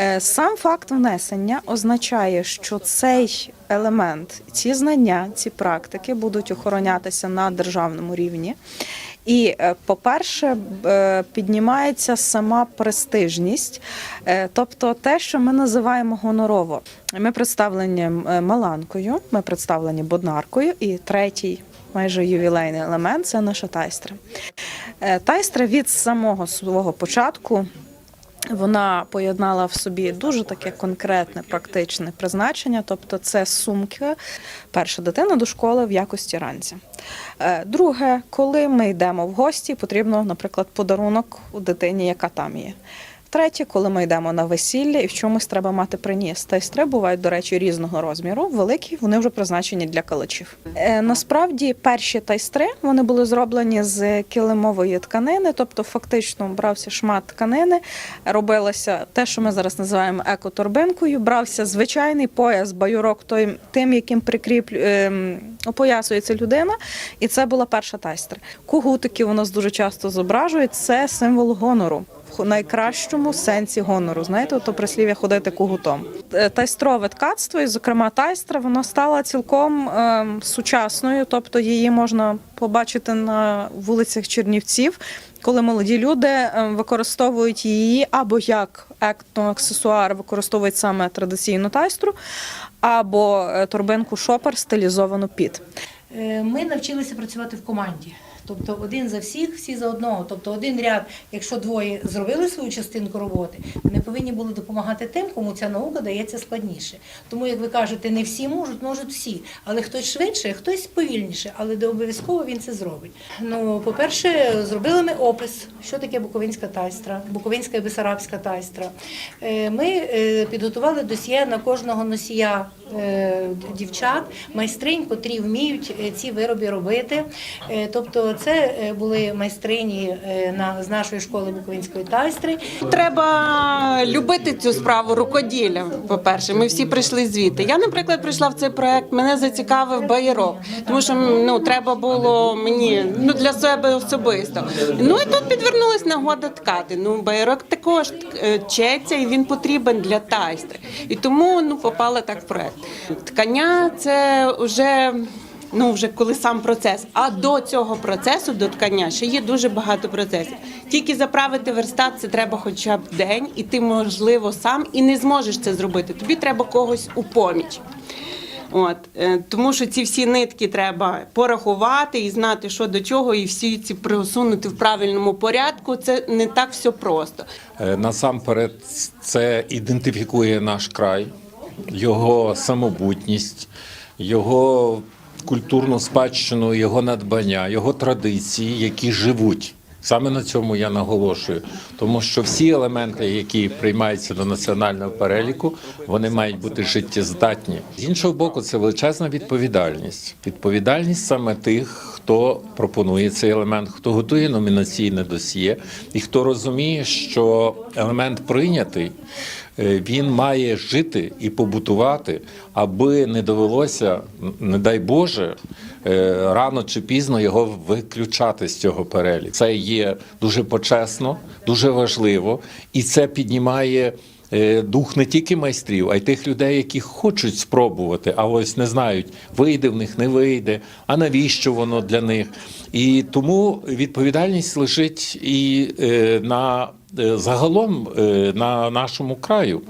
Е, Сам факт внесення означає, що цей елемент, ці знання, ці практики будуть охоронятися на державному рівні. І, е, по-перше, е, піднімається сама престижність, тобто те, що ми називаємо гонорово. Ми представлені Маланкою, ми представлені Боднаркою, і третій. Майже ювілейний елемент це наша тайстра. Тайстра від самого свого початку вона поєднала в собі дуже таке конкретне практичне призначення, тобто це сумки, перша дитина до школи в якості ранця. Е, Друге, коли ми йдемо в гості, потрібно, наприклад, подарунок у дитині, яка там є. Третє, коли ми йдемо на весілля і в чомусь треба мати приніс. Тайстри бувають, до речі, різного розміру. Великі, вони вже призначені для калачів. Е, насправді, перші тайстри вони були зроблені з килимової тканини, тобто фактично брався шмат тканини, робилося те, що ми зараз називаємо екоторбинкою. Брався звичайний пояс, баюрок, той, тим, яким прикріплю, ем, опоясується людина, і це була перша тайстра. Кугутики у нас дуже часто зображують. Це символ гонору. Найкращому сенсі гонору, знаєте, то прислів'я ходити кугутом. Е, Тайстрове ткацтво, і зокрема тайстра, воно стала цілком ем, сучасною, тобто її можна побачити на вулицях Чернівців, коли молоді люди ем, використовують її або як аксесуар, використовують саме традиційну тайстру, або е, торбинку шопер стилізовану під. Е, Ми навчилися працювати в команді. Тобто один за всіх, всі за одного. Тобто один ряд, якщо двоє зробили свою частинку роботи, вони повинні були допомагати тим, кому ця наука дається складніше. Тому, як ви кажете, не всі можуть, можуть всі. Але хтось швидше, хтось повільніше, але де обов'язково він це зробить. Ну, по-перше, зробили ми опис, що таке буковинська тайстра, буковинська і бесарабська тайстра. Е, Ми е, підготували досьє на кожного носія е, дівчат, майстринь, котрі вміють ці вироби робити. Тобто, це е, були майстрині е, на з нашої школи буковинської тайстри. Треба любити цю справу рукоділля. По перше, ми всі прийшли звідти. Я, наприклад, прийшла в цей проект. Мене зацікавив байрок, тому що ну треба було мені ну для себе особисто. Ну і тут підвернулась нагода ткати. Ну байрок також е, четься, і він потрібен для тайстри. І тому ну попала так в проект. Ткання це вже. Ну, вже коли сам процес. А до цього процесу, до ткання, ще є дуже багато процесів. Тільки заправити верстат це треба хоча б день, і ти, можливо, сам і не зможеш це зробити. Тобі треба когось у поміч. От, е, тому що ці всі нитки треба порахувати і знати, що до чого, і всі ці просунути в правильному порядку. Це не так все просто. Е, Насамперед, це ідентифікує наш край, його самобутність, його культурну спадщину, його надбання, його традиції, які живуть. Саме на цьому я наголошую, тому що всі елементи, які приймаються до національного переліку, вони мають бути життєздатні. З іншого боку, це величезна відповідальність. Відповідальність саме тих, хто пропонує цей елемент, хто готує номінаційне досьє, і хто розуміє, що елемент прийнятий. е, Він має жити і побутувати, аби не довелося, не дай Боже, е, рано чи пізно його виключати з цього переліку. Це є дуже почесно, дуже важливо, і це піднімає. е, Дух не тільки майстрів, а й тих людей, які хочуть спробувати, а ось не знають, вийде в них, не вийде, а навіщо воно для них. І тому відповідальність лежить і е, на е, загалом на нашому краю.